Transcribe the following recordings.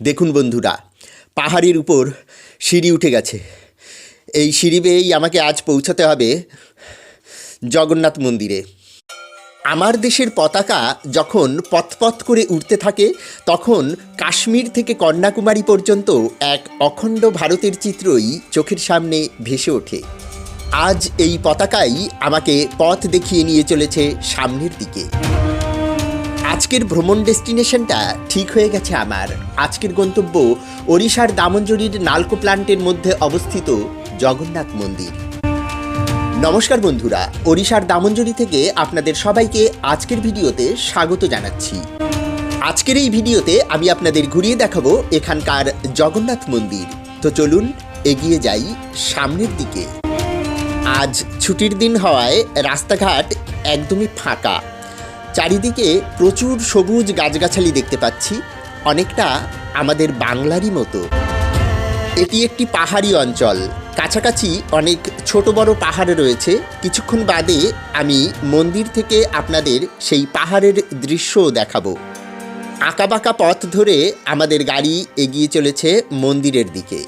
দেখুন বন্ধুরা, পাহাড়ের উপর সিঁড়ি উঠে গেছে। এই সিঁড়ি বেয়েই আমাকে আজ পৌঁছাতে হবে জগন্নাথ মন্দিরে। আমার দেশের পতাকা যখন পথপথ করে উঠতে থাকে, তখন কাশ্মীর থেকে কন্যাকুমারী পর্যন্ত এক অখণ্ড ভারতের চিত্রই চোখের সামনে ভেসে ওঠে। আজ এই পতাকাই আমাকে পথ দেখিয়ে নিয়ে চলেছে সামনের দিকে। আজকের ভ্রমণ ডেস্টিনেশনটা ঠিক হয়ে গেছে আমার। আজকের গন্তব্য ওড়িশার দামনজরির নালকো প্লান্টের মধ্যে অবস্থিত জগন্নাথ মন্দির। নমস্কার বন্ধুরা, ওড়িশার দামনজরি থেকে আপনাদের সবাইকে আজকের ভিডিওতে স্বাগত জানাচ্ছি। আজকের এই ভিডিওতে আমি আপনাদের ঘুরিয়ে দেখাবো এখানকার জগন্নাথ মন্দির। তো চলুন, এগিয়ে যাই সামনের দিকে। আজ ছুটির দিন হওয়ায় রাস্তাঘাট একদমই ফাঁকা। চারিদিকে প্রচুর সবুজ গাছগাছালি দেখতে পাচ্ছি, অনেকটা আমাদের বাংলারই মতো। এটি একটি পাহাড়ি অঞ্চল, কাছাকাছি অনেক ছোট বড় পাহাড় রয়েছে। কিছুক্ষণ বাদে আমি মন্দির থেকে আপনাদের সেই পাহাড়ের দৃশ্যও দেখাবো। আঁকাবাঁকা পথ ধরে আমাদের গাড়ি এগিয়ে চলেছে মন্দিরের দিকে।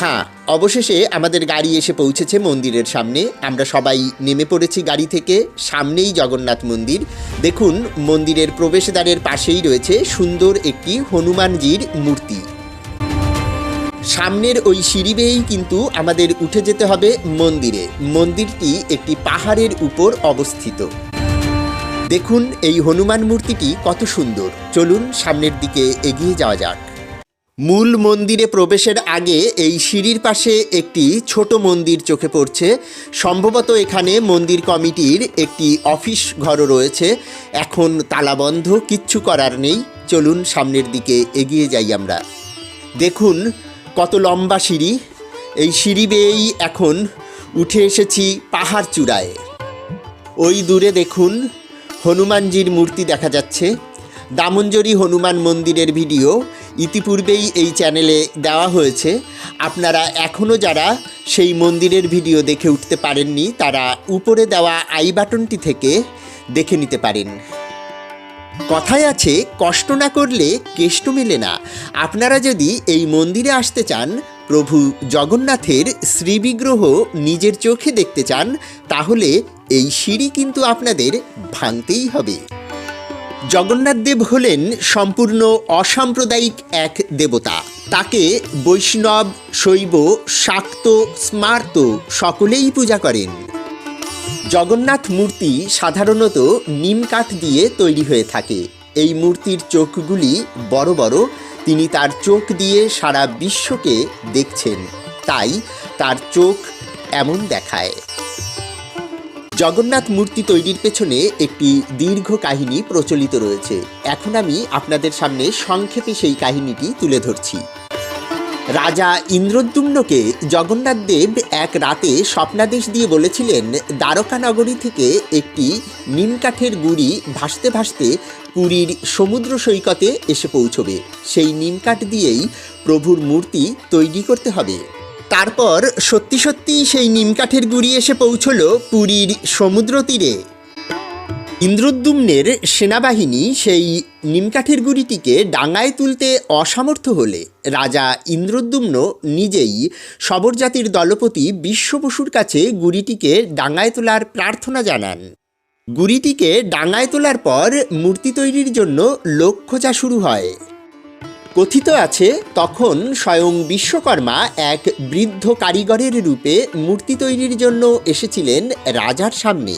হ্যাঁ অবশেষে আমাদের গাড়ি এসে পৌঁছেছে মন্দিরের সামনে। আমরা সবাই নেমে পড়েছি গাড়ি থেকে, সামনেই জগন্নাথ মন্দির। দেখুন, মন্দিরের প্রবেশদ্বারের পাশেই রয়েছে সুন্দর একটি হনুমানজির মূর্তি। সামনের ওই সিঁড়ি বেয়েই কিন্তু আমাদের উঠে যেতে হবে মন্দিরে। মন্দিরটি একটি পাহাড়ের উপর অবস্থিত। দেখুন, এই হনুমান মূর্তিটি কত সুন্দর। চলুন, সামনের দিকে এগিয়ে যাওয়া যাক। মূল মন্দিরে প্রবেশের আগে এই সিঁড়ির পাশে একটি ছোট মন্দির চোখে পড়ছে। সম্ভবত এখানে মন্দির কমিটির একটি অফিস ঘরও রয়েছে। এখন তালাবন্ধ কিচ্ছু করার নেই। চলুন সামনের দিকে এগিয়ে যাই আমরা। দেখুন কত লম্বা সিঁড়ি। এই সিঁড়ি বেয়েই এখন উঠে এসেছি পাহাড় চূড়ায়। ওই দূরে দেখুন হনুমানজির মূর্তি দেখা যাচ্ছে। দামঞ্জরি হনুমান মন্দিরের ভিডিও। ইতিপূর্বেই এই চ্যানেলে দেওয়া হয়েছে। আপনারা এখনও যারা সেই মন্দিরের ভিডিও দেখে উঠতে পারেননি, তারা উপরে দেওয়া আই বাটনটি থেকে দেখে নিতে পারেন। কথায় আছে, কষ্ট না করলে কেষ্ট মেলে না। আপনারা যদি এই মন্দিরে আসতে চান, প্রভু জগন্নাথের শ্রীবিগ্রহ নিজের চোখে দেখতে চান, তাহলে এই সিঁড়ি কিন্তু আপনাদের ভাঙতেই হবে। জগন্নাথ দেব হলেন সম্পূর্ণ অসাম্প্রদায়িক এক দেবতা। তাকে বৈষ্ণব, শৈব, শাক্ত, স্মার্ত সকলেই পূজা করেন। জগন্নাথ মূর্তি সাধারণত নিম কাঠ দিয়ে তৈরি হয়ে থাকে। এই মূর্তির চোখগুলি বড় বড়, তিনি তার চোখ দিয়ে সারা বিশ্বকে দেখছেন। তাই তার চোখ এমন দেখায়। জগন্নাথ মূর্তি তৈরির পেছনে একটি দীর্ঘ কাহিনী প্রচলিত রয়েছে। এখন আমি আপনাদের সামনে সংক্ষেপে সেই কাহিনীটি তুলে ধরছি। রাজা ইন্দ্রদ্যুম্নকে জগন্নাথ দেব এক রাতে স্বপ্নাদেশ দিয়ে বলেছিলেন, দ্বারকা নগরী থেকে একটি নিমকাঠের গুড়ি ভাসতে ভাসতে পুরীর সমুদ্র সৈকতে এসে পৌঁছবে। সেই নিমকাঠ দিয়েই প্রভুর মূর্তি তৈরি করতে হবে। তারপর সত্যি সত্যি সেই নিমকাঠের গুড়ি এসে পৌঁছল পুরীর সমুদ্র তীরে। ইন্দ্রদ্যুম্নের সেনাবাহিনী সেই নিমকাঠের গুড়িটিকে ডাঙায় তুলতে অসামর্থ্য হলে রাজা ইন্দ্রদ্যুম্ন নিজেই সবরজাতির দলপতি বিশ্ববসুর কাছে গুড়িটিকে ডাঙায় তোলার প্রার্থনা জানান। গুড়িটিকে ডাঙায় তোলার পর মূর্তি তৈরির জন্য লোক খোঁজা শুরু হয়। কথিত আছে, তখন স্বয়ং বিশ্বকর্মা এক বৃদ্ধ কারিগরের রূপে মূর্তি তৈরির জন্য এসেছিলেন রাজার সামনে।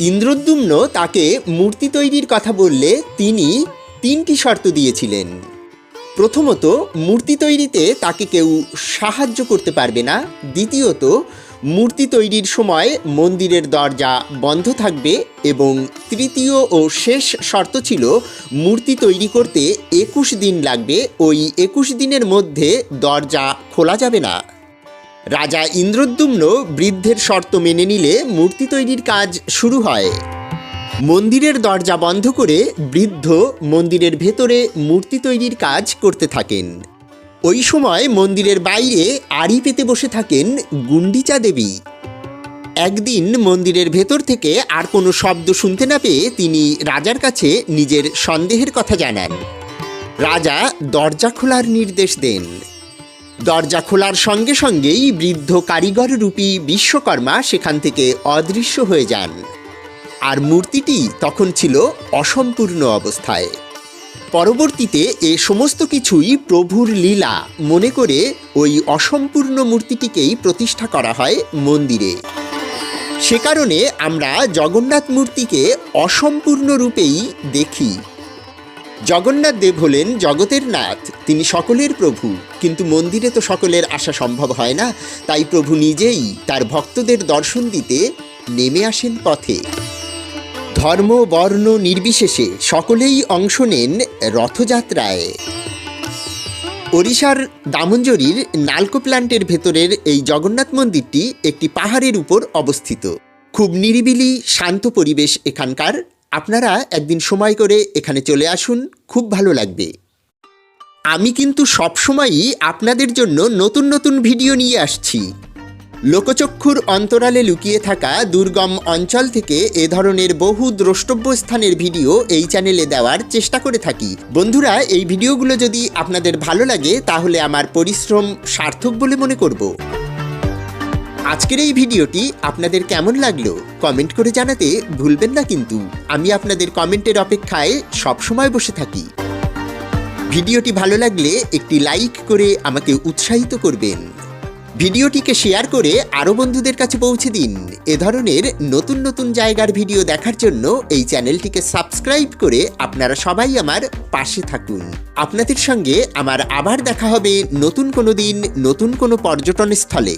ইন্দ্রদ্যুম্ন তাকে মূর্তি তৈরির কথা বললে তিনি তিনটি শর্ত দিয়েছিলেন। প্রথমত, মূর্তি তৈরিতে তাকে কেউ সাহায্য করতে পারবে না। দ্বিতীয়ত মূর্তি তৈরির সময় মন্দিরের দরজা বন্ধ থাকবে এবং তৃতীয় ও শেষ শর্ত ছিল মূর্তি তৈরি করতে একুশ দিন লাগবে। ওই একুশ দিনের মধ্যে দরজা খোলা যাবে না। রাজা ইন্দ্রদ্যুম্ন বৃদ্ধের শর্ত মেনে নিলে মূর্তি তৈরির কাজ শুরু হয়। মন্দিরের দরজা বন্ধ করে বৃদ্ধ মন্দিরের ভেতরে মূর্তি তৈরির কাজ করতে থাকেন। ওই সময় মন্দিরের বাইরে আড়ি পেতে বসে থাকেন গুন্ডিচা দেবী। একদিন মন্দিরের ভেতর থেকে আর কোনো শব্দ শুনতে না পেয়ে তিনি রাজার কাছে নিজের সন্দেহের কথা জানান। রাজা দরজা খোলার নির্দেশ দেন। দরজা খোলার সঙ্গে সঙ্গেই বৃদ্ধ কারিগর রূপী বিশ্বকর্মা সেখান থেকে অদৃশ্য হয়ে যান। আর মূর্তিটি তখন ছিল অসম্পূর্ণ অবস্থায়। পরবর্তীতে এ সমস্ত কিছুই প্রভুর লীলা মনে করে ওই অসম্পূর্ণ মূর্তিটিকেই প্রতিষ্ঠা করা হয় মন্দিরে। সে কারণে আমরা জগন্নাথ মূর্তিকে অসম্পূর্ণ রূপেই দেখি। জগন্নাথ দেব হলেন জগতের নাথ, তিনি সকলের প্রভু, কিন্তু মন্দিরে তো সকলের আসা সম্ভব হয় না, তাই প্রভু নিজেই তার ভক্তদের দর্শন দিতে নেমে আসেন পথে। ধর্ম, বর্ণ নির্বিশেষে সকলেই অংশ নেন রথযাত্রায়। ওড়িশার দামঞ্জরির নালকো প্ল্যান্টের ভেতরের এই জগন্নাথ মন্দিরটি একটি পাহাড়ের উপর অবস্থিত। খুব নিরিবিলি, শান্ত পরিবেশ এখানকার। আপনারা একদিন সময় করে এখানে চলে আসুন, খুব ভালো লাগবে। আমি কিন্তু সবসময়ই আপনাদের জন্য নতুন নতুন ভিডিও নিয়ে আসছি। লোকচক্ষুর অন্তরালে লুকিয়ে থাকা দুর্গম অঞ্চল থেকে এ ধরনের বহু দ্রষ্টব্য স্থানের ভিডিও এই চ্যানেলে দেওয়ার চেষ্টা করে থাকি। বন্ধুরা, এই ভিডিওগুলো যদি আপনাদের ভালো লাগে, তাহলে আমার পরিশ্রম সার্থক বলে মনে করব। আজকের এই ভিডিওটি আপনাদের কেমন লাগল, কমেন্ট করে জানাতে ভুলবেন না কিন্তু। আমি আপনাদের কমেন্টের অপেক্ষায় সবসময় বসে থাকি। ভিডিওটি ভালো লাগলে একটি লাইক করে আমাকে উৎসাহিত করবেন। ভিডিওটিকে শেয়ার করে আরও বন্ধুদের কাছে পৌঁছে দিন। এ ধরনের নতুন নতুন জায়গার ভিডিও দেখার জন্য এই চ্যানেলটিকে সাবস্ক্রাইব করে আপনারা সবাই আমার পাশে থাকুন। আপনাদের সঙ্গে আমার আবার দেখা হবে নতুন কোনো দিন, নতুন কোনো পর্যটন স্থলে